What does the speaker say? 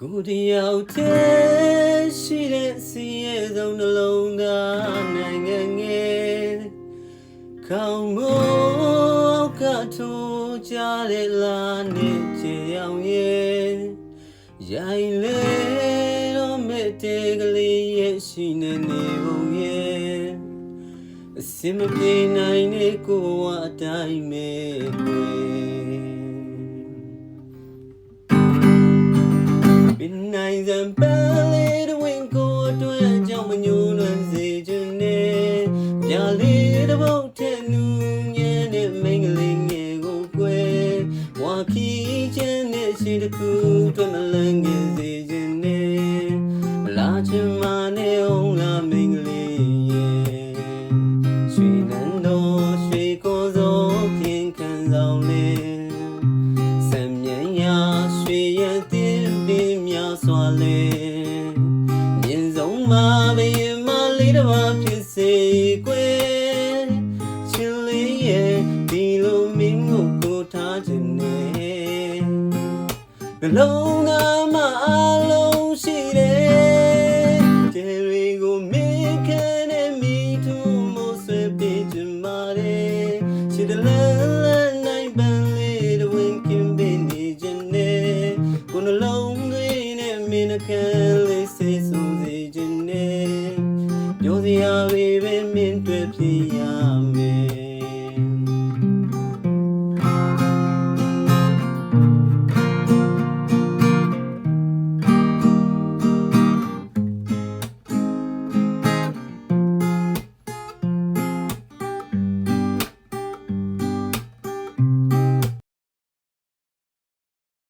ကိုတယောက်တည်းရှိတဲ့စီရဲ့ဆုံးနှလုံးသားနိုင်ငံငယ်ခေါင်းမိုးကထိုးကြတဲ့လာနဲ့ချေအောင်ရဲ့ရိုင်လေတော့မဲ့တေကလေးရဲ့ရှိနေနေပုံရဲ့အစင်မပြေနိုင်တဲ့ကိုယ်ဝအတိုင်းမဲ့ ya le de bo the nu nye ne ming le nge ko kwe wa ki chen ne shi de ku twa ma lang nge se chun ne la chen ma ne ong la ming le ye ရွှေနန်းတော်ရွှေကိုယ်စောခင်ခံဆောင်လေစံမြန်ရာရွှေရည်တင်ပင်များစွာလေမြင်ဆုံးမှာဘယင်မလေးတစ်ပါးဖြစ် စေကွယ်ချင်းလေးရဲ့ဒီလိုမင်းကိုကိုထားခြင်းနဲ့နှလုံးသားမှာအလုံးရှိတယ်ကျေရီကိုမင်းခဲနဲ့မိသူမို့ဆွဲပေးခြင်းမာတယ်ချစ်တယ်လန်းနိုင်ပန်လေးတဝင်းကင်းပေးနေခြင်းနဲ့ကိုနှလုံးသွင်းနဲ့မင်းအခန်း